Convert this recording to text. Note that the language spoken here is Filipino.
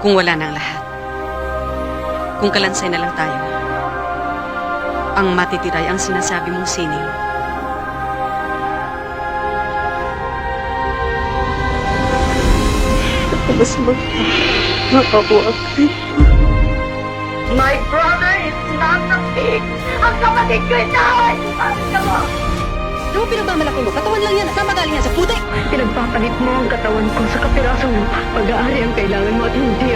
Kung wala na ang lahat. Kung kalansay na lang tayo. Ang matitiray ang sinasabi mong sining. Mas magkakawa My brother is not a pig! Ang kapatid ko ito! Sabi mo! Ano mo pinagmamalaki mo? Katawan lang yan. Saan magaling yan? Sa puti? Pinagpapalit mo ang katawan ko sa kapirasong pag-aari ang kailangan mo at hindi